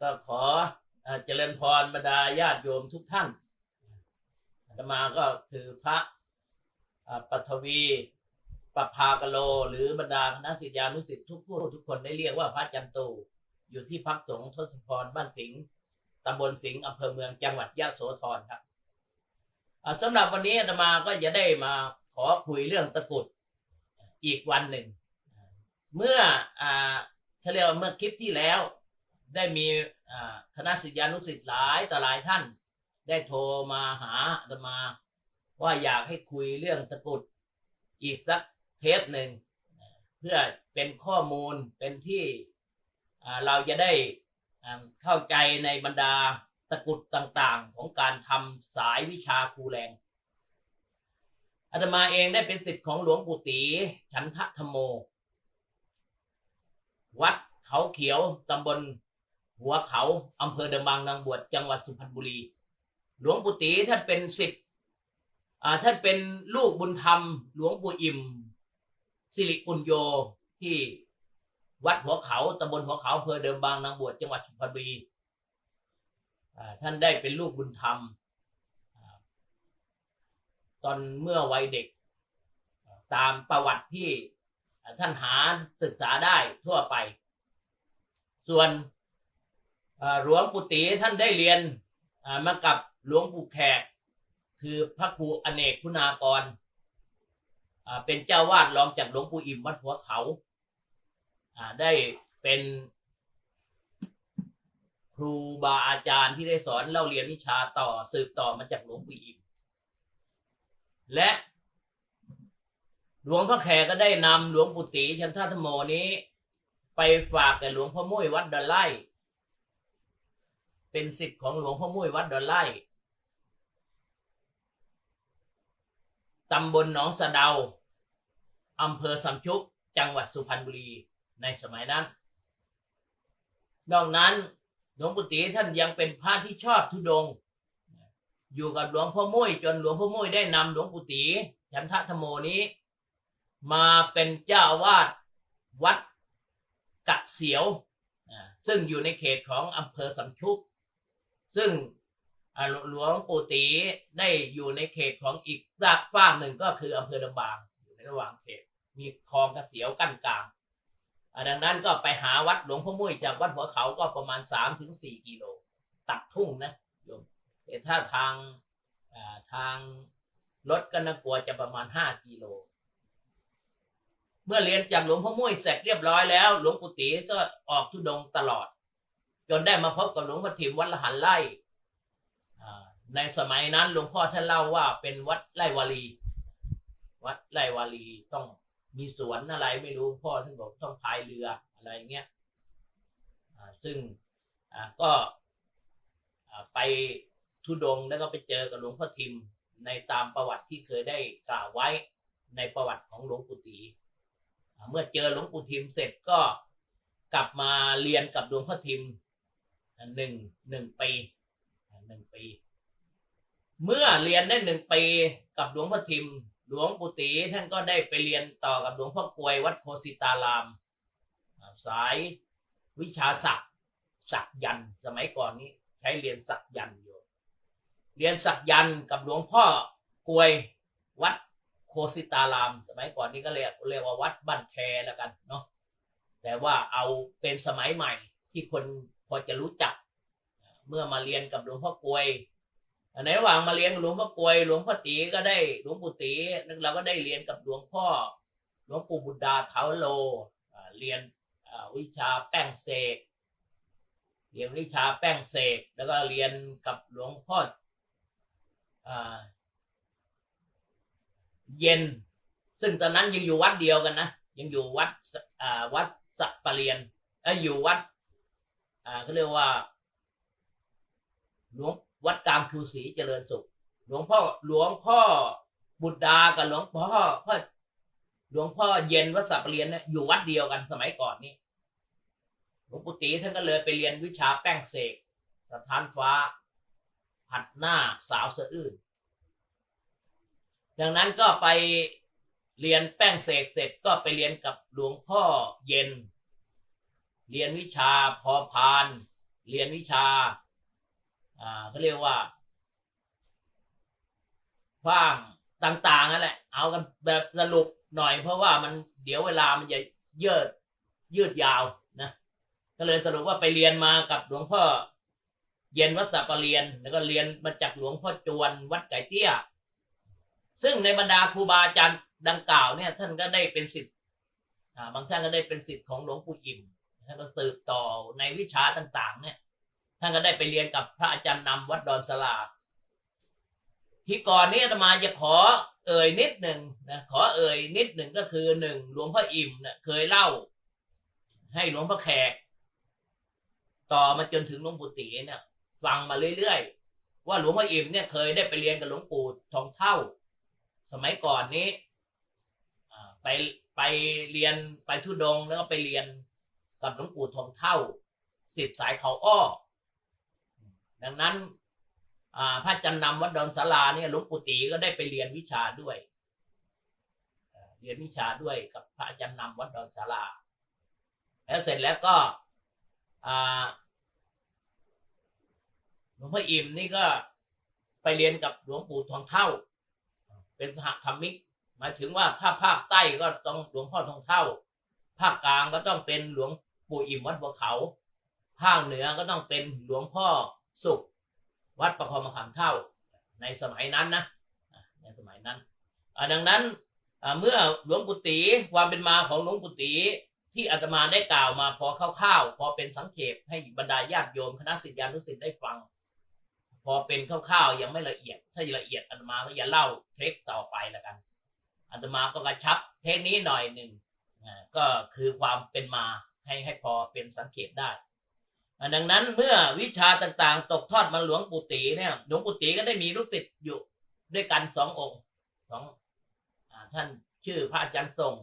ก็ขอเจริญพรบรรดาญาติโยมทุกท่านอาตมาก็คือพระปัทวีปภากโล หรือบรรดาคณะศิษยานุศิษย์ทุกผู้ทุกคนได้เรียกว่าพระจันตูอยู่ที่พักสงฆ์ทศพรบ้านสิงห์ตำบลสิงห์อำเภอเมืองจังหวัดยะโสธรครับสำหรับวันนี้อาตมาก็จะได้มาขอคุยเรื่องตะกุดอีกวันหนึ่ง เมื่ออ่าเขาเรียกว่าเมื่อคลิปที่แล้ว ได้มีคณะศิษยานุศิษย์หลายต่อหลายท่าน ได้โทรมาหาอาตมา ว่าอยากให้คุยเรื่องตะกุดอีกสักเทปหนึ่งเพื่อเป็นข้อมูลเป็นที่เราจะได้เข้าใจในบรรดาตะกุดต่างๆ ของการทำสายวิชาครูแรงอาตมาเองได้เป็นศิษย์ของหลวงปู่ตีฉันทะธโม วัดเขาเขียวตำบล หัวเขาอำเภอเดงบางนางบวชจังหวัดสุพรรณบุรี หลวงปู่ตีท่านเป็นศิษย์ท่านเป็นลูกบุญธรรม หลวงปู่อิ่มสิริปุญโยที่วัดหัวเขาตำบลหัวเขาอำเภอเดิมบางนางบวชจังหวัดสุพรรณบุรีท่านได้เป็นลูกบุญธรรมอตอนเมื่อวัยเด็ก ตามประวัติที่ท่านหาศึกษาได้ทั่วไป ส่วน หลวงปู่ตีท่านได้เรียนมากับหลวงปู่แขก คือพระครูอเนกคุณากรเป็นเจ้าวาดรองจากหลวงปู่อิ่มวัดหัวเขาได้เป็นครูบาอาจารย์ที่ได้สอนเล่าเรียนวิชาต่อสืบต่อมาจากหลวงปู่อิ่มและหลวงพ่อแขกก็ได้นำหลวงปู่ตีชันทธรรมโมนี้ ไปฝากแก่หลวงพ่อมุ้ยวัดดอนไล่ เป็นสิทธิ์ของหลวงพ่อมุ้ยวัดดอนไล่ตำบลหนองสะเดาอำเภอสำชุกจังหวัดสุพรรณบุรีในสมัยนั้น นอกนั้นหลวงปู่ตีท่านยังเป็นพระที่ชอบทุดงค์อยู่กับหลวงพ่อมุ้ยจนหลวงพ่อมุ้ยได้นำหลวงปู่ตีฉันทะธโมนี้ มาเป็นเจ้าวาดวัดกัดเสียว ซึ่งอยู่ในเขตของอำเภอสำชุก ซึ่งหลวงปู่ตีได้อยู่ในเขตของอีกฝากฝาหนึ่งก็คืออำเภอดงบางอยู่ในระหว่างเขต มีคลองกระเสียวกั้นกลางดังนั้นก็ไปหาวัดหลวงพ่อมุ้ยจากวัดหัวเขาก็ประมาณสามถึงสี่กิโล ตัดทุ่งนะโยมแต่ถ้าทางทางรถก็น่ากลัวจะประมาณห้ากิโล เมื่อเรียนจากหลวงพ่อมุ้ยเสร็จเรียบร้อยแล้ว หลวงปู่ตีก็ออกทุดงตลอด จนได้มาพบกับหลวงพ่อถิมวัดละหันไร่ในสมัยนั้นหลวงพ่อท่านเล่าว่าเป็นวัดไร่วารี วัดไร่วารีต้องมีสวนอะไรไม่รู้พ่อท่านบอกต้องพายเรืออะไรเงี้ยซึ่งก็ไปทุดงแล้วก็ไปเจอกับหลวงพ่อทิมในตามประวัติที่เคยได้กล่าวไว้ในประวัติของหลวงปู่ตีเมื่อเจอหลวงปู่ทิมเสร็จก็กลับมาเรียนกับหลวงพ่อทิม หนึ่งหนึ่งปีหนึ่งปี เมื่อเรียนได้หนึ่งปีกับหลวงพ่อทิม หลวงปู่ตีท่านก็ได้ไปเรียนต่อกับหลวงพ่อกวยวัดโคสิตาราม สายวิชาศักดิ์ศักยันสมัยก่อนนี้ใช้เรียนศักยันอยู่ เรียนศักยันกับหลวงพ่อกวยวัดโคสิตาราม สมัยก่อนนี่ก็เรียกเรียกว่าวัดบ้านแคแล้วกันเนาะแต่ว่าเอาเป็นสมัยใหม่ที่คน อจะรู้จัก เมื่อมาเรียนกับหลวงพ่อกวยในระหว่างมาเรียนกับหลวงพ่อกวยหลวงพ่อตีก็ได้หลวงปู่ตีเราก็ได้เรียนกับหลวงพ่อหลวงปู่บุตรดาเทาโลเรียนวิชาแป้งเสกเรียนวิชาแป้งเสกแล้วก็เรียนกับหลวงพ่อเย็น ซึ่งตอนนั้นยังอยู่วัดเดียวกันนะยังอยู่วัดวัดสัปปะเรียนอยู่วัด อ่าเขาเรียกว่า หลวงวัดกลางครูศรีเจริญสุข หลวงพ่อหลวงพ่อบุตรดากับหลวงพ่อพ่อหลวงพ่อเย็นวัดสัปปะเรียนเนี่ยอยู่วัดเดียวกันสมัยก่อนนี้หลวงปู่ตีท่านก็เลยไปเรียนวิชาแป้งเสกสถานฟ้า หัดหน้าสาวสะอื้นดังนั้นก็ไปเรียนแป้งเสกเสร็จก็ไปเรียนกับหลวงพ่อเย็น เรียนวิชาพอพาน เรียนวิชา อ่าเขาเรียกว่าว่างต่างๆนั่นแหละ เอากันแบบสรุปหน่อย เพราะว่ามันเดี๋ยวเวลามันจะยืดยืดยาวนะก็เลยสรุปว่าไปเรียนมากับหลวงพ่อเย็นวัดสัปเรียน แล้วก็เรียนมาจากหลวงพ่อจวนวัดไก่เตี้ย ซึ่งในบรรดาครูบาอาจารย์ดังกล่าวเนี่ย ท่านก็ได้เป็นสิทธิ์บางท่านก็ได้เป็นสิทธิ์ของหลวงปู่อิ่ม ท่านก็สืบต่อในวิชาต่างๆ เนี่ย ท่านก็ได้ไปเรียนกับพระอาจารย์นำวัดดอนสลาที่ก่อนนี้อาตมาจะขอเอ่ยนิดหนึ่งนะขอเอ่ยนิดหนึ่งก็คือหนึ่งหลวงพ่ออิ่มเนี่ยเคยเล่า ให้หลวงพ่อแขก ต่อมาจนถึงหลวงปู่ตีเนี่ยฟังมาเรื่อยๆว่าหลวงพ่ออิ่มเนี่ยเคยได้ไปเรียนกับหลวงปู่ทองเท่า สมัยก่อนนี้ไปไปเรียนไปทุดงแล้วก็ไปเรียน กับหลวงปู่ทองเท่าสิทธิสายเขาอ้อ ดังนั้นพระจันนำวัดดอนสาราเนี่ยหลวงปู่ตีก็ได้ไปเรียนวิชาด้วย เรียนวิชาด้วยกับพระอาจารย์นำวัดดอนสาราแล้วเสร็จแล้วก็หลวงพ่ออิ่มนี่ก็ไปเรียนกับหลวงปู่ทองเท่า เป็นสหธรรมิกหมายถึงว่าถ้าภาคใต้ก็ต้องหลวงพ่อทองเท่า ภาคกลางก็ต้องเป็นหลวง ปู่อิ่มวัดบัวเขาภาคเหนือก็ต้องเป็นหลวงพ่อสุข วัดประคองมขามเท่า ในสมัยนั้นนะในสมัยนั้นดังนั้นเมื่อหลวงปู่ตีความเป็นมาของหลวงปู่ตีที่อาตมาได้กล่าวมาพอคร่าวๆพอเป็นสังเขปให้บรรดาญาติโยมคณะศิษยานุศิษย์ได้ฟัง พอเป็นคร่าวๆยังไม่ละเอียด ถ้าละเอียดอาตมาก็อย่าเล่าเทคต่อไปละกันอาตมาก็กระชับเทคนี้หน่อยหนึ่งก็คือความเป็นมา ให้ให้พอเป็นสังเกตได้ ดังนั้นเมื่อวิชาต่างๆ ตกทอดมาหลวงปู่ตีเนี่ยหลวงปู่ตีก็ได้มีลูกศิษย์อยู่ด้วยกันสององค์สองท่านชื่อพระอาจารย์ทรง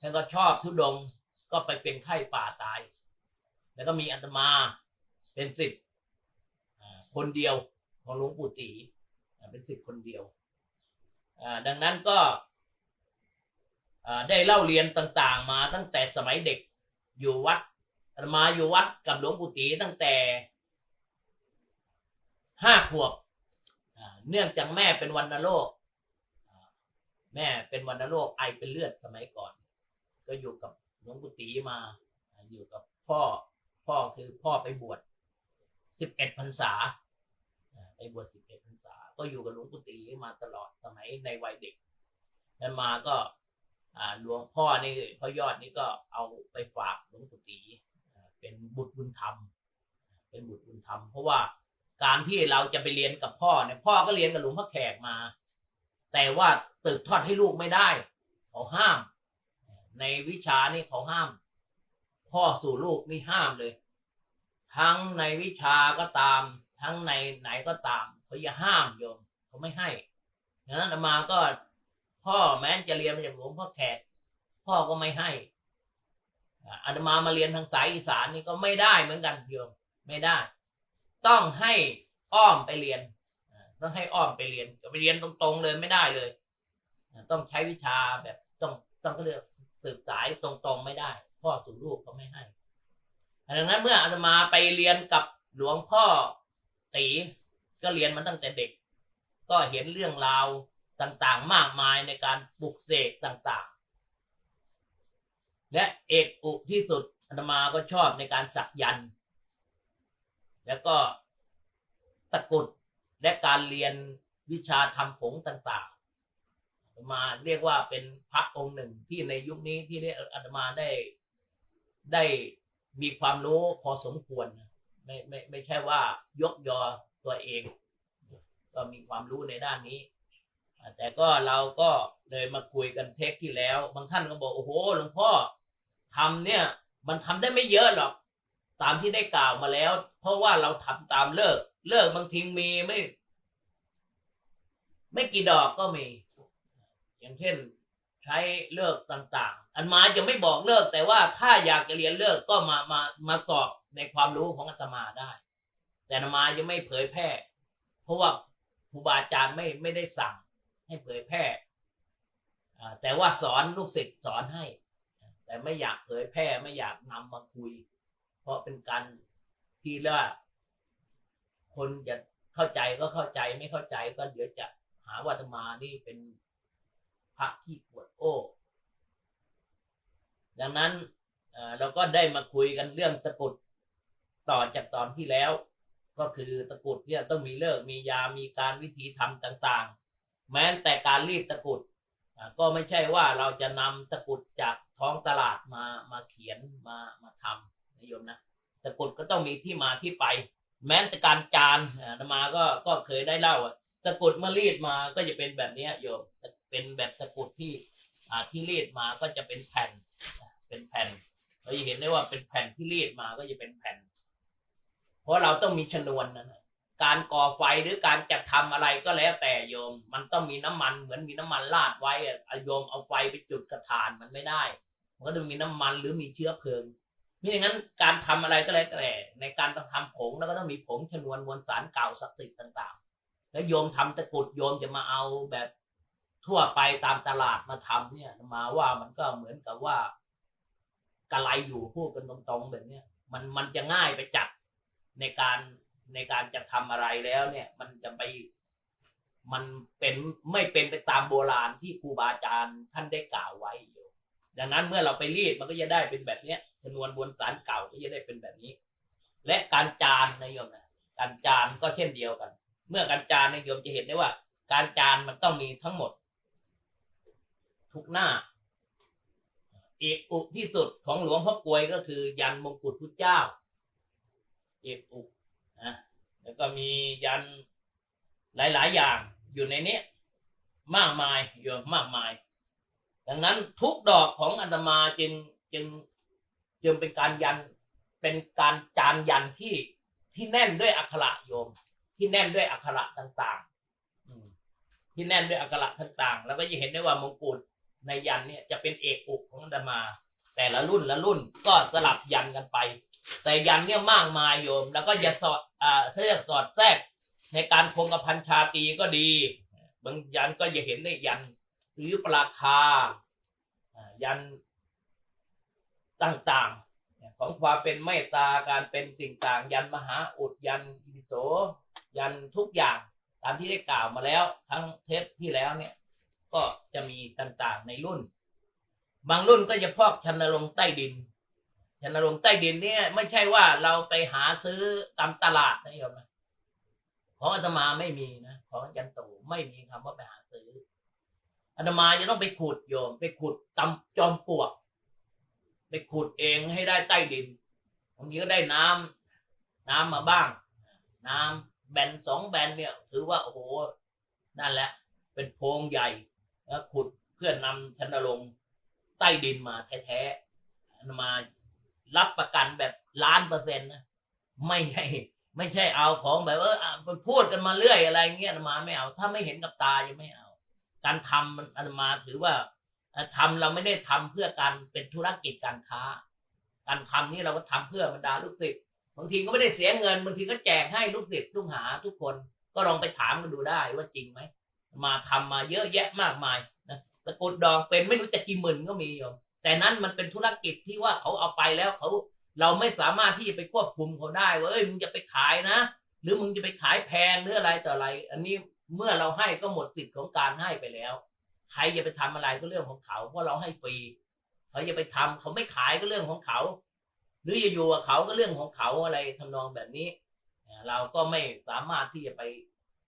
ท่านก็ชอบทุดงก็ไปเป็นไข้ป่าตาย แล้วก็มีอาตมาเป็นศิษย์คนเดียวของหลวงปู่ตีเป็นศิษย์คนเดียวดังนั้นก็ได้เล่าเรียนต่างๆ มาตั้งแต่สมัยเด็ก อยู่วัดอาตมาอยู่วัดกับหลวงปู่ตีตั้งแต่ห้าขวบเนื่องจากแม่เป็นวันโรคแม่เป็นวันโรคไอเป็นเลือดสมัยก่อน ก็อยู่กับหลวงปู่ตีมา อยู่กับพ่อพ่อคือพ่อไปบวชสิบเอ็ดพรรษาไปบวชสิบเอ็ดพรรษา ก็อยู่กับหลวงปู่ตีมาตลอดสมัยในวัยเด็กแล้วมาก็ หลวงพ่อนี่พ่อยอดนี่ก็เอาไปฝากหลวงปู่ตีเป็นบุตรบุญธรรม เป็นบุตรบุญธรรม เพราะว่าการที่เราจะไปเรียนกับพ่อเนี่ยพ่อก็เรียนกับหลวงพ่อแขกมา แต่ว่าตึกทอดให้ลูกไม่ได้ เขาห้าม ในวิชานี่เขาห้าม พ่อสู่ลูกนี่ห้ามเลย ทั้งในวิชาก็ตาม ทั้งในไหนก็ตามเขาจะห้ามโยมเขาไม่ให้ดังนั้นมาก็ พ่อแม้จะเรียนมาจากหลวงพ่อแขกพ่อก็ไม่ให้อาตมามาเรียนทางสายอีสานนี่ก็ไม่ได้เหมือนกันโยมไม่ได้ ต้องให้อ้อมไปเรียนต้องให้อ้อมไปเรียนจะไปเรียนตรงๆเลยไม่ได้เลย ต้องใช้วิชาแบบต้องต้องก็เรียกสืบสายตรงๆไม่ได้ พ่อสู่ลูกก็ไม่ให้ดังนั้นเมื่ออาตมาไปเรียนกับหลวงพ่อตีก็เรียนมาตั้งแต่เด็ก ก็เห็นเรื่องราว ต่างๆ มากมายในการปลุกเสกต่างๆ และเอกอุที่สุดอาตมาก็ชอบในการสักยันต์แล้วก็ตะกรุดและการเรียนวิชาทำผงต่างๆอาตมาเรียกว่าเป็นพระองค์หนึ่งที่ในยุคนี้ที่ได้อาตมาได้ได้มีความรู้พอสมควรไม่ไม่ไม่ใช่ว่ายกยอตัวเอง ก็มีความรู้ในด้านนี้ แต่ก็เราก็เลยมาคุยกันเทคที่แล้ว บางท่านก็บอกโอ้โหหลวงพ่อทำเนี่ย มันทำได้ไม่เยอะหรอก ตามที่ได้กล่าวมาแล้ว เพราะว่าเราทำตามเลิก เลิกบางทีมีไม่ ไม่กี่ดอกก็มี อย่างเช่นใช้เลิกต่าง ๆ อันมาจะไม่บอกเลิก แต่ว่าถ้าอยากจะเรียนเลิกก็มามามาสอบในความรู้ของอาตมาได้ แต่อาตมาจะไม่เผยแพร่ เพราะว่าครูบาอาจารย์ไม่ไม่ได้สั่ง ให้เผยแพร่แต่ว่าสอนลูกศิษย์สอนให้ แต่ไม่อยากเผยแพร่ไม่อยากนำมาคุย เพราะเป็นการที่ว่าคนจะเข้าใจก็เข้าใจไม่เข้าใจก็เดี๋ยวจะหาว่าอาตมานี่เป็นพระที่ปวดโอ้ดังนั้นเราก็ได้มาคุยกันเรื่องตะกุดต่อจากตอนที่แล้ว ก็คือตะกุดเนี่ยต้องมีเลิกมียามมีการวิธีทำต่างๆ แม้แต่การรีดตะกุดก็ไม่ใช่ว่าเราจะนำตะกุดจากท้องตลาดมามาเขียนมามาทำนะโยมนะตะกุดก็ต้องมีที่มาที่ไป แม้แต่การจานอ่าอาตมาก็ก็เคยได้เล่าตะกุดเมื่อรีดมาก็จะเป็นแบบนี้โยมเป็นแบบตะกุดที่ที่รีดมาก็จะเป็นแผ่นเป็นแผ่นเราจะเห็นได้ว่าเป็นแผ่นที่รีดมาก็จะเป็นแผ่น เพราะเราต้องมีชนวนนะนะ การก่อไฟหรือการจะทำอะไรก็แล้วแต่โยม มันต้องมีน้ำมันเหมือนมีน้ำมันราดไว้อะโยมเอาไฟไปจุดกระถานมันไม่ได้ มันก็ต้องมีน้ำมันหรือมีเชื้อเพลิงนี่อย่างนั้นการทำอะไรก็แล้วแต่ ในการต้องทำผงแล้วก็ต้องมีผงชนวนมวลสารเก่าศักดิ์สิทธิ์ต่าง ๆ แล้วโยมทำตะกุดโยมจะมาเอาแบบทั่วไปตามตลาดมาทำเนี่ย มาว่ามันก็เหมือนกับว่ากระไรอยู่พูดกันตรงๆแบบเนี้ยมันมันจะง่ายไปจัดในการ ในการจะทำอะไรแล้วเนี่ย มันจะไปมันเป็นไม่เป็นไปตามโบราณที่ครูบาอาจารย์ท่านได้กล่าวไว้อยู่ ดังนั้นเมื่อเราไปรีดมันก็จะได้เป็นแบบเนี้ยชนวนบนสารเก่าก็จะได้เป็นแบบนี้ และการจานนะโยมนะการจานก็เช่นเดียวกัน เมื่อการจานนะโยมจะเห็นได้ว่า การจานมันต้องมีทั้งหมด ทุกหน้าเอกอุที่สุดของหลวงพ่อกวยก็คือยันมงกุฎพุทธเจ้า เอกอุ นะแล้วก็มียันหลาย ๆ อย่างอยู่ในนี้มากมายอยู่มากมาย ดังนั้นทุกดอกของอาตมาจึงจึงจึงเป็นการยันเป็นการจานยันที่ที่แน่นด้วยอักขระโยม ที่แน่นด้วยอักขระต่างๆที่แน่นด้วยอักขระต่างๆ แล้วก็จะเห็นได้ว่ามงกุฎในยันเนี่ยจะเป็นเอกอุของอาตมา แต่ละรุ่นละรุ่นก็สลับยันกันไป แต่ยันเนี่ยมากมายโยม แล้วก็อย่าสอดอ่าเขาเรียกสอดแทรก ในการคงกระพันชาตีก็ดีบางยันก็จะเห็นได้ยันสุริยุปราคาอ่ายันต่างๆ ของความเป็นเมตตาการเป็นสิ่งต่าง ยันมหาอุดยันอิติโสยันทุกอย่างตามที่ได้กล่าวมาแล้ว ทั้งเทปที่แล้วเนี่ย ก็จะมีต่างๆในรุ่น บางรุ่นก็จะพอกชันรงใต้ดิน ชนรงใต้ดินเนี่ยไม่ใช่ว่าเราไปหาซื้อตามตลาดนะโยมนะของอาตมาไม่มีนะของอาจันตูไม่มีคำว่าไปหาซื้ออาตมาจะต้องไปขุดโยม ไปขุดตำจอมปลวก ไปขุดเองให้ได้ใต้ดินบางทีก็ได้น้ำน้ำมาบ้าง น้ำแบนสองแบนเนี่ย ถือว่าโอ้โหนั่นแหละ เป็นโพรงใหญ่แล้วขุดเพื่อนำชนรงใต้ดินมาแท้ๆอาตมา รับประกันแบบล้านเปอร์เซ็นต์นะไม่ใช่ไม่ใช่เอาของแบบเอออะไปพูดกันมาเรื่อยอะไรเงี้ยมาไม่เอา ถ้าไม่เห็นกับตายังไม่เอา การทำมันอามาถือว่าทำเราไม่ได้ทำเพื่อการเป็นธุรกิจการค้า การทำนี่เราก็ทำเพื่อบรรดาลูกศิษย์บางทีก็ไม่ได้เสียเงินบางทีก็แจกให้ลูกศิษย์ลูกหาทุกคนก็ลองไปถามกันดูได้ว่าจริงไหมมาทำมาเยอะแยะมากมายนะตะกุดดองเป็นไม่รู้จะกี่หมื่นก็มีโยม แต่นั้นมันเป็นธุรกิจที่ว่าเขาเอาไปแล้วเขาเราไม่สามารถที่จะไปควบคุมเขาได้ว่าเอ้ยมึงจะไปขายนะ หรือมึงจะไปขายแพงหรืออะไรต่ออะไร อันนี้เมื่อเราให้ก็หมดสิทธิ์ของการให้ไปแล้ว ใครจะไปทำอะไรก็เรื่องของเขาเพราะเราให้ฟรีเขาจะไปทำเขาไม่ขายก็เรื่องของเขา หรือจะอยู่กับเขาก็เรื่องของเขาอะไรทำนองแบบนี้ เราก็ไม่สามารถที่จะไป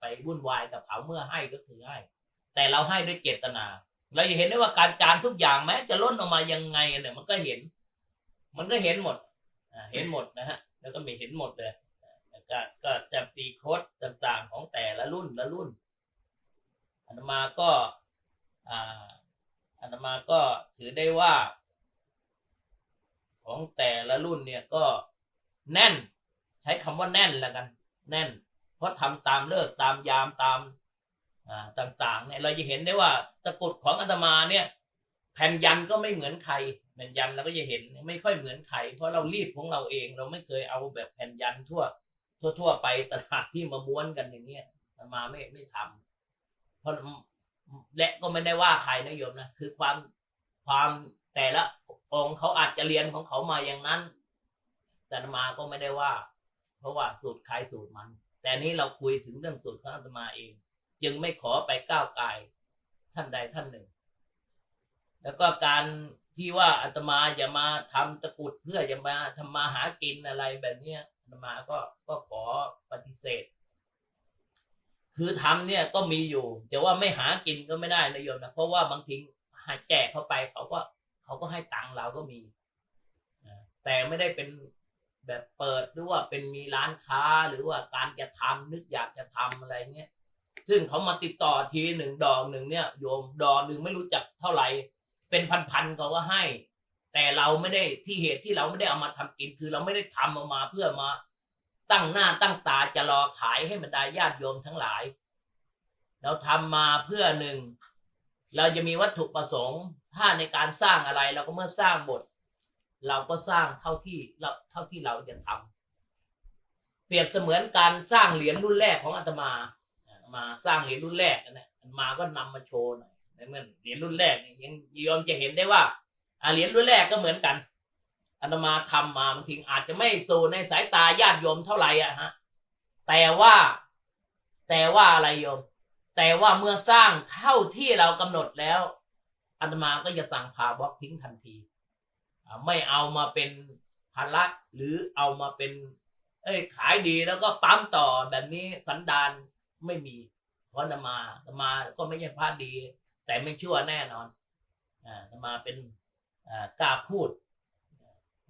ไปวุ่นวายกับเขาเมื่อให้ก็คือให้ แต่เราให้ด้วยเจตนา เราจะเห็นได้ว่าการจานทุกอย่างแม้จะล้นออกมายังไงเนี่ยมันก็เห็น มันก็เห็นหมดเห็นหมดนะฮะ แล้วก็ม่เห็นหมดเลยก็ก็จะตีโคดต่างๆของแต่ละรุ่นละรุ่นอาตมาก็อ่าตมาก็ถือได้ว่า ของแต่ละรุ่นเนี่ยก็แน่น ใช้คำว่าแน่นแล้วกัน แน่น เพราะทำตามเลิกตามยามตาม ต่างๆเนี่ยเราจะเห็นได้ว่าตะกรุดของอาตมาเนี่ยแผ่นยันก็ไม่เหมือนใครแผ่นยันเราก็จะเห็นไม่ค่อยเหมือนใครเพราะเรารีดของเราเองเราไม่เคยเอาแบบแผ่นยันทั่ว ทั่ว ๆ ไปตลาดที่มาม้วนกันอย่างเนี้ยอาตมาไม่ไม่ทำเพราะและก็ไม่ได้ว่าใครนะโยมนะคือความความแต่ละองค์เขาอาจจะเรียนของเขามาอย่างนั้น แต่อาตมาก็ไม่ได้ว่า เพราะว่าสูตรใครสูตรมัน แต่นนี้เราคุยถึงเรื่องสูตรของอาตมาเอง จึงไม่ขอไปก้าวไกายท่านใดท่านหนึ่ง แล้วก็การที่ว่าอาตมาจะมาทำตะกุดเพื่อจะมาทำมาหากินอะไรแบบเนี้ยอาตมาก็ก็ขอปฏิเสธ คือทำเนี่ยก็มีอยู่ แต่ว่าไม่หากินก็ไม่ได้นะโยมนะเพราะว่าบางทีหาแจกเข้าไปเขาก็เขาก็ให้ตังค์เราก็มีแต่ไม่ได้เป็นแบบเปิดหรือว่าเป็นมีร้านค้าหรือว่าการจะทำนึกอยากจะทำอะไรเงี้ย ซึ่งเขามาติดต่อทีหนึ่งดอกหนึ่งเนี่ยโยมดอกหนึ่งไม่รู้จักเท่าไหร่เป็นพันๆเขาก็ให้ แต่เราไม่ได้ที่เหตุที่เราไม่ได้เอามาทำกินคือเราไม่ได้ทำออกมาเพื่อมาตั้งหน้าตั้งตาจะรอขายให้บรรดาญาติโยมทั้งหลาย เราทำมาเพื่อหนึ่งเราจะมีวัตถุประสงค์ ถ้าในการสร้างอะไรเราก็เมื่อสร้างบท เราก็สร้างเท่าที่เราเท่าที่เราจะทำเปรียบเสมือนการสร้างเหรียญรุ่นแรกของอาตมา มาสร้างเหรียญรุ่นแรกนะอาตมาก็นำมาโชว์หน่อยในเมื่อเหรียญรุ่นแรกยังโยมจะเห็นได้ว่าเหรียญรุ่นแรกก็เหมือนกันอาตมาทำมาบางทีอาจจะไม่สู่ในสายตาญาติโยมเท่าไหร่อะฮะ แต่ว่า แต่ว่าอะไรโยม แต่ว่าเมื่อสร้างเท่าที่เรากำหนดแล้วอาตมาก็จะสั่งพาบล็อกทิ้งทันทีไม่เอามาเป็นภาระหรือเอามาเป็น เอ้ยขายดีแล้วก็ปั๊มต่อแบบนี้สันดาน ไม่มี เพราะอาตมาตมาก็ไม่ใช่พระดี แต่ไม่ชั่วแน่นอนอ่าอาตมาเป็นกล้าพูด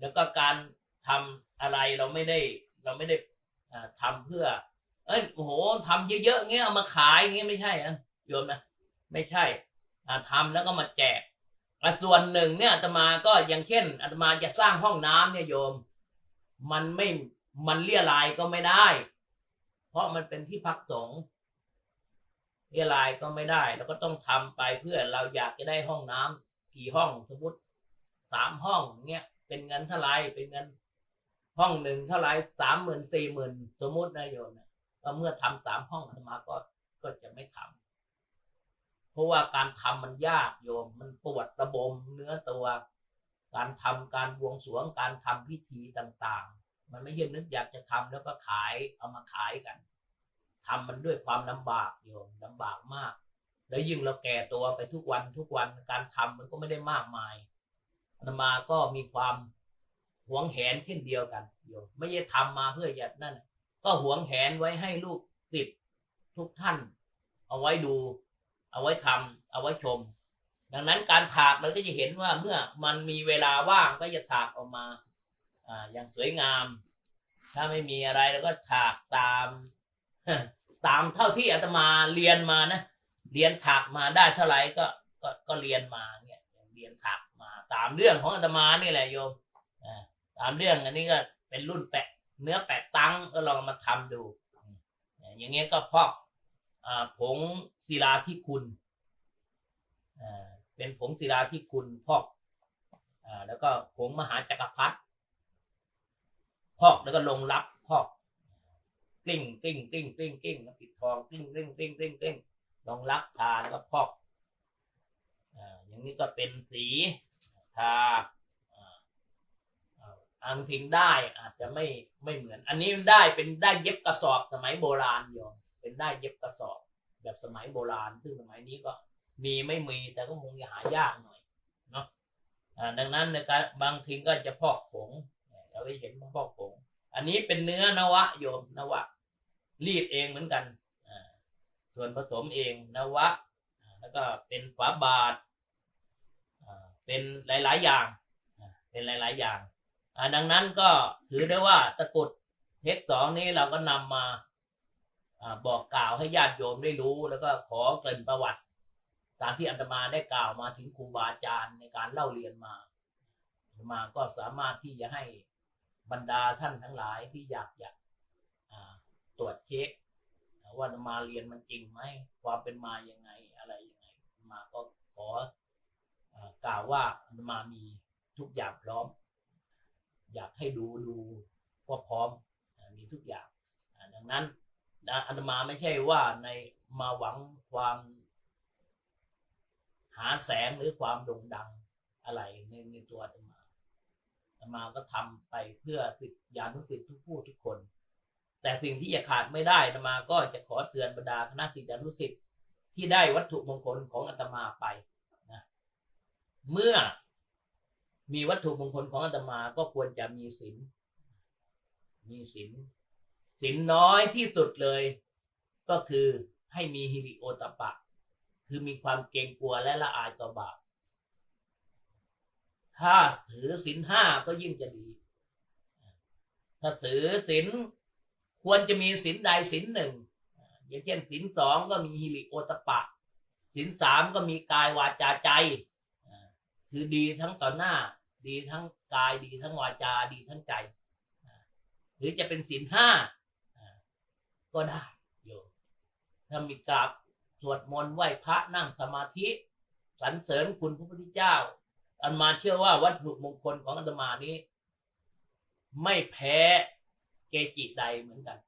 แล้วก็การทำอะไรเราไม่ได้ เราไม่ได้อ่าทำเพื่อ เอ้ยโอ้โหทำเยอะๆเงี้ยเอามาขายเงี้ยไม่ใช่อะโยมนะไม่ใช่อ่าทำแล้วก็มาแจกส่วนหนึ่งเนี่ยอาตมาก็อย่างเช่นอาตมาจะสร้างห้องน้ำเนี่ยโยม มันไม่มันเลี่ยรายก็ไม่ได้ ราะมันเป็นที่พักสงฆ์เลี่ยรายก็ไม่ได้ แล้วก็ต้องทำไปเพื่อเราอยากจะได้ห้องน้ำกี่ห้องสมมติสามห้องเงี้ยเป็นเงินเท่าไรเป็นเงิน ห้องหนึ่งเท่าไรสามหมื่นสี่หมื่นสมมตินะโยมนะก็เมื่อทำสามห้องอามาก็ก็จะไม่ทำเพราะว่าการทำมันยากโยม มันปวดระบมเนื้อตัว การทำการบวงสรวงการทำพิธีต่าง ๆ มันไม่ใช่นึกอยากจะทำแล้วก็ขายเอามาขายกัน ทำมันด้วยความลำบากโยมลำบากมาก แล้วยิ่งเราแก่ตัวไปทุกวันทุกวันการทำมันก็ไม่ได้มากมายอาตมาก็มีความหวงแหนเช่นเดียวกันโยมไม่ใช่ทำมาเพื่ออยากนั่น ก็หวงแหนไว้ให้ลูกศิษย์ทุกท่าน เอาไว้ดู เอาไว้ทำเอาไว้ชม ดังนั้นการถากเราก็จะเห็นว่าเมื่อมันมีเวลาว่างก็จะถากออกมาอ่าอย่างสวยงาม ถ้าไม่มีอะไรเราก็ถากตาม ตามเท่าที่อาตมาเรียนมานะเรียนถากมาได้เท่าไหร่ก็ก็ก็เรียนมาเนี่ยเรียนถากมาตามเรื่องของอาตมานี่แหละโยมตามเรื่องอันนี้ก็เป็นรุ่นแปะเนื้อแปะตังก็ลองมาทำดู อย่างเงี้ยก็พอกอผงศิลาที่คุณเป็นผงศิลาที่คุณพอกอ่าแล้วก็ผงมหาจักรพรรดิพอกแล้วก็ลงรับพอก กลิ้งกลิ้งกลิ้งกลิ้งกลิ้งแล้วปิดทองกลิ้งกลิ้งกลิ้งกลิ้งกลิ้งลองรับทาแล้วก็พอกอ่าอย่างนี้ก็เป็นสีทาอังทิ้งได้อาจจะไม่ไม่เหมือน อันนี้มันได้เป็นได้เย็บกระสอบสมัยโบราณโยมเป็นได้เย็บกระสอบ แบบสมัยโบราณ ซึ่งสมัยนี้ก็มีไม่มีแต่ก็คงจะหายากหน่อยเนาะอ่าดังนั้นในการบางทีก็จะพอกผงเราไปเห็นพอกผง อันนี้เป็นเนื้อนวะโยมนวะ รีดเองเหมือนกันส่วนผสมเองนวะแล้วก็เป็นฝาบาทเป็นหลาย ๆ อย่างเป็นหลาย ๆ อย่างดังนั้นก็ถือได้ว่าตะกุดเทคสองนี้เราก็นำมาบอกกล่าวให้ญาติโยมได้รู้ แล้วก็ขอเกริ่นประวัติ ตามที่อาตมาได้กล่าวมาถึงครูบาอาจารย์ในการเล่าเรียนมาอาตมาก็สามารถที่จะให้บรรดาท่านทั้งหลายที่อยากอยาก ตรวจเช็คว่ามาเรียนมันจริงไหมความเป็นมายังไงอะไรยังไง มาก็ขอกล่าวว่ามามีทุกอย่างพร้อม อยากให้ดูดูว่าพร้อมมีทุกอย่างดังนั้นอาตมาไม่ใช่ว่าในมาหวังความหาแสงหรือความโด่งดังอะไรในในตัวอาตมาอาตมาก็ทำไปเพื่อสิทธิยานุสิทธิทุกผู้ทุกคน แต่สิ่งที่จะขาดไม่ได้อาตมาก็จะขอเตือนบรรดาคณะศิษยานุศิษย์ที่ได้วัตถุมงคลของอาตมาไปนะเมื่อมีวัตถุมงคลของอาตมาก็ควรจะมีศีลมีศีลศีลน้อยที่สุดเลย ก็คือให้มีฮิริโอตปะ คือมีความเกรงกลัวและละอายต่อบาปถ้าถือศีลห้าก็ยิ่งจะดี ถ้าถือศีล ควรจะมีศีลใดศีลหนึ่ง อย่างเช่นศีลสองก็มีฮิริโอตปะศีลสามก็มีกายวาจาใจคือดีทั้งต่อหน้า ดีทั้งกายดีทั้งวาจาดีทั้งใจ หรือจะเป็นศีลห้าก็ได้โยมถ้ามีกราบสวดมนต์ไหว้พระนั่งสมาธิสรรเสริญคุณพระพุทธเจ้า อันมาเชื่อว่าวัตถุมงคลของอาตมานี้ ไม่แพ้ เกจิใดเหมือนกัน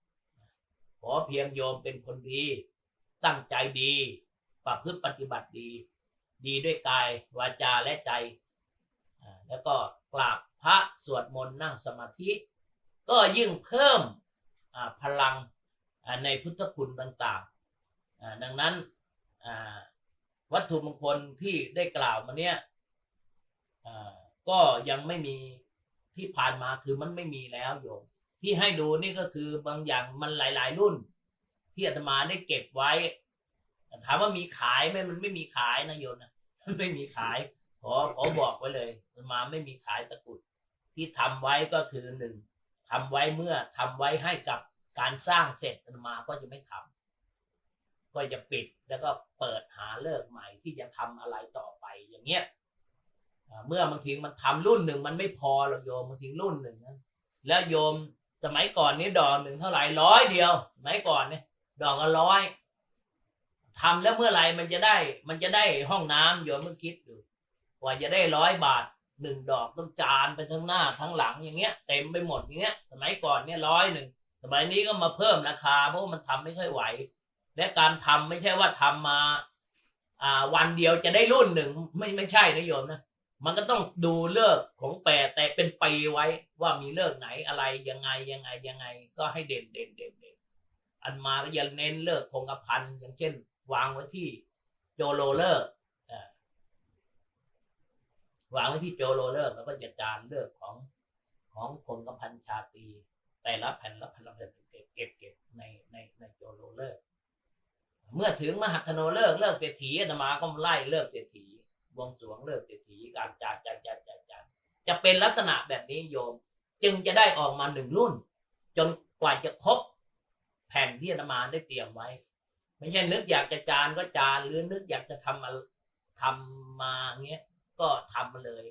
ขอเพียงโยมเป็นคนดี ตั้งใจดีประพฤติปฏิบัติดี ดีด้วยกายวาจาและใจ แล้วก็กราบพระสวดมนต์นั่งสมาธิ ก็ยิ่งเพิ่มพลังในพุทธคุณต่างๆ ดังนั้นวัตถุมงคลที่ได้กล่าวมาเนี้ยก็ยังไม่มีที่ผ่านมาคือมันไม่มีแล้วโยม ที่ให้ดูนี่ก็คือบางอย่างมันหลาย ๆ รุ่น ที่อาตมาได้เก็บไว้ ถามว่ามีขายไหมมันไม่มีขายนะโยมนะไม่มีขายขอขอบอกไว้เลยอาตมาไม่มีขายตะกุด ที่ทำไว้ก็คือหนึ่งทำไว้เมื่อทำไว้ให้กับการสร้างเสร็จอาตมาก็จะไม่ทำก็จะปิดแล้วก็เปิดหาเลิกใหม่ที่จะทำอะไรต่อไปอย่างเงี้ยเมื่อบางทีมันทำรุ่นหนึ่งมันไม่พอหรอกโยมบางทีรุ่นหนึ่งนะแล้วโยม สมัยก่อนนี้ดอกหนึ่งเท่าไหร่ร้อยเดียว สมัยก่อนเนี่ย ดอกละร้อยทำแล้วเมื่อไหร่มันจะได้ มันจะได้ห้องน้ำโยมเมื่อคิดดูกว่าจะได้ร้อยบาทหนึ่งดอกต้องจานไปทั้งหน้าทั้งหลังอย่างเงี้ยเต็มไปหมดอย่างเงี้ย สมัยก่อนเนี่ยร้อยหนึ่งสมัยนี้ก็มาเพิ่มราคา เพราะมันทำไม่ค่อยไหว และการทำไม่ใช่ว่าทำมา อ่า วันเดียวจะได้รุ่นหนึ่งไม่ไม่ใช่นะโยมนะ มันก็ต้องดูเลิกของแปรแต่เป็นปีไว้ว่ามีเลิกไหนอะไรยังไงยังไงยังไง ก็ให้เด่นเด่นเด่นเด่นอันมาก็ยังเน้นเลิกคงกระพันอย่างเช่น วางไว้ที่โจโรเลิกเอ่อวางไว้ที่โจโรเลิกแล้วก็จะจานเลิกของของคงกระพันชาตีแต่ละแผ่นละแผ่นละแผ่นเก็บเก็บเก็บในในในโจโรเลิกเมื่อถึงมหัคโนเลิกเลิกเศรษฐีอาตมาก็ไล่เลิกเศรษฐี บวงสรวงเลิกเศรษฐีการจานจานจานจานจานจะเป็นลักษณะแบบนี้โยม จึงจะได้ออกมาหนึ่งรุ่น จนกว่าจะครบแผ่นที่อามาได้เตรียมไว้ ไม่ใช่นึกอยากจะจานก็จานหรือนึกอยากจะทำมาทำมาเงี้ยก็ทำมาเลย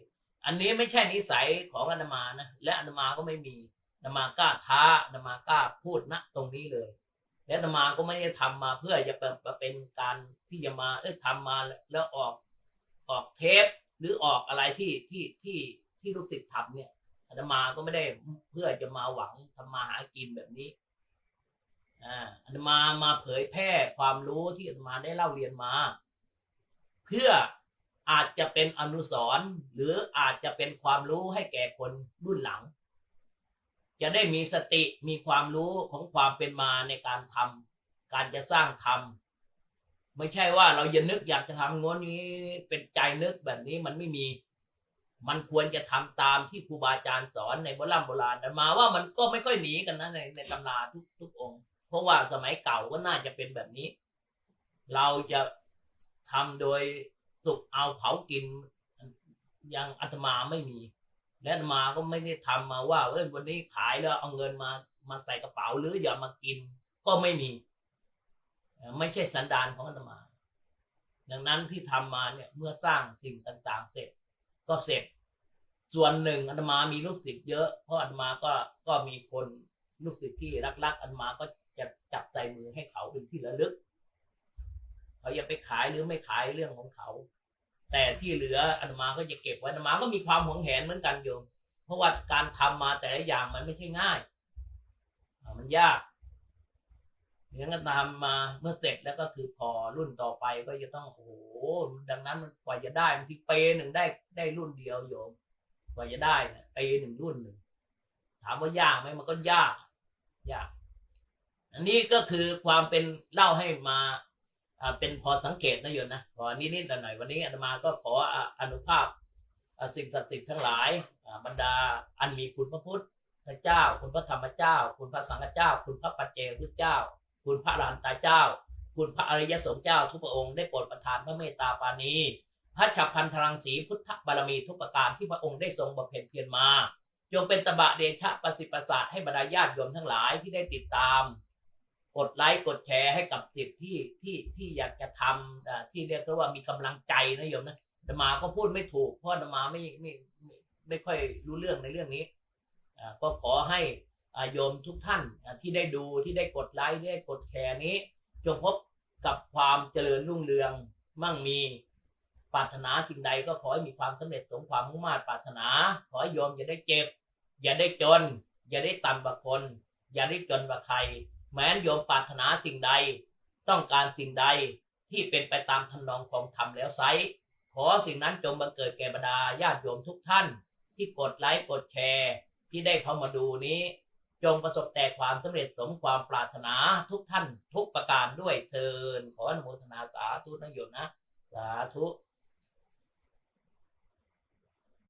อันนี้ไม่ใช่นิสัยของอามานะและอามาก็ไม่มีอามา กล้าท้าอามา กล้าพูดณตรงนี้เลยและอามาก็ไม่ได้ทำมาเพื่อจะเป็นเป็นการที่จะมาเออทำมาแล้วออก ออกเทปหรือออกอะไรที่ที่ที่ที่ลูกศิษย์ทำเนี่ยอาตมาก็ไม่ได้เพื่อจะมาหวังทำมาหากินแบบนี้อ่าอาตมามาเผยแพร่ความรู้ที่อาตมาได้เล่าเรียนมา เพื่ออาจจะเป็นอนุสรณ์หรืออาจจะเป็นความรู้ให้แก่คนรุ่นหลัง จะได้มีสติมีความรู้ของความเป็นมาในการทำการจะสร้างทำ ไม่ใช่ว่าเราจะนึกอยากจะทำงนนี้เป็นใจนึกแบบนี้มันไม่มี มันควรจะทำตามที่ครูบาอาจารย์สอนในโบราณโบราณแต่มาว่ามันก็ไม่ค่อยหนีกันนะในในตำราทุกทุกองค์ เพราะว่าสมัยเก่าก็น่าจะเป็นแบบนี้ เราจะทำโดยสุกเอาเผากินยังอาตมาไม่มี และอาตมาก็ไม่ได้ทำมาว่าเออวันนี้ขายแล้วเอาเงินมามาใส่กระเป๋าหรืออย่ามากิน ก็ไม่มี ไม่ใช่สันดานของอาตมา ดังนั้นที่ทำมาเนี่ยเมื่อสร้างสิ่งต่างๆ เสร็จ ก็เสร็จ ส่วนหนึ่งอาตมามีลูกศิษย์เยอะ เพราะอาตมาก็ก็มีคนลูกศิษย์ที่รักๆอาตมาก็จะจับใจมือให้เขาเป็นที่ระลึกเขาจะไปขายหรือไม่ขายเรื่องของเขา แต่ที่เหลืออาตมาก็จะเก็บไว้อาตมาก็มีความหวงแหนเหมือนกันโยมเพราะว่าการทำมาแต่ละอย่างมันไม่ใช่ง่าย มันยาก ย่างนั้นก็ทำมาเมื่อเสร็จแล้วก็คือพอรุ่นต่อไปก็จะต้องโอ้โหดังนั้นกว่าจะได้บางทีเปหนึ่งได้ได้รุ่นเดียวโยมกว่าจะได้เนี่ยเปหนึ่งรุ่นหนึ่งถามว่ายากไหมมันก็ยากยาก อันนี้ก็คือความเป็นเล่าให้มาอ่าเป็นพอสังเกตนะโยมนะขอนิดหน่อยวันนี้อาตมาก็ขออนุภาพสิ่งศักดิ์สิทธิ์ทั้งหลายบรรดาอันมีคุณพระพุทธเจ้า คุณพระธรรมเจ้า คุณพระสังฆเจ้า คุณพระปัจเจกพุทธเจ้า คุณพระอรหันตาเจ้า คุณพระอริยสงฆ์เจ้าทุกพระองค์ได้โปรดประทานพระเมตตาปาณีพระฉับพันธรังสีพุทธบารมีทุกประการที่พระองค์ได้ทรงบำเพ็ญเพียรมาจงเป็นตบะเดชะปฏิปศาสตร์ให้บรรดาญาติโยมทั้งหลายที่ได้ติดตาม กดไลค์กดแชร์ให้กับสิทธิ์ที่ที่ที่อยากจะทำที่เรียกว่ามีกำลังใจนะโยมนะแต่มาก็พูดไม่ถูกเพราะอาตมาไม่ไม่ไม่ไม่ค่อยรู้เรื่องในเรื่องนี้ก็ขอให้ โยมทุกท่านที่ได้ดูที่ได้กดไลค์ที่ได้กดแชร์นี้ จงพบกับความเจริญรุ่งเรืองมั่งมีปรารถนาสิ่งใดก็ขอให้มีความสำเร็จสมความมุ่งมา่ปรารถนา ขอให้โยมอย่าได้เจ็บ อย่าได้จน อย่าได้ต่ำกว่าคน อย่าได้จนกว่าใคร แม้นโยมปรารถนาสิ่งใด ต้องการสิ่งใดที่เป็นไปตามทำนองของธรรมแล้วไซขอสิ่งนั้นจงบังเกิดแก่บรรดาญาติโยมทุกท่าน ที่กดไลค์กดแชร์ที่ได้เข้ามาดูนี้ จงประสบแต่ความสำเร็จสมความปรารถนาทุกท่านทุกประการด้วยเทินขออนุโมทนาสาธุนโยมนะ สาธุ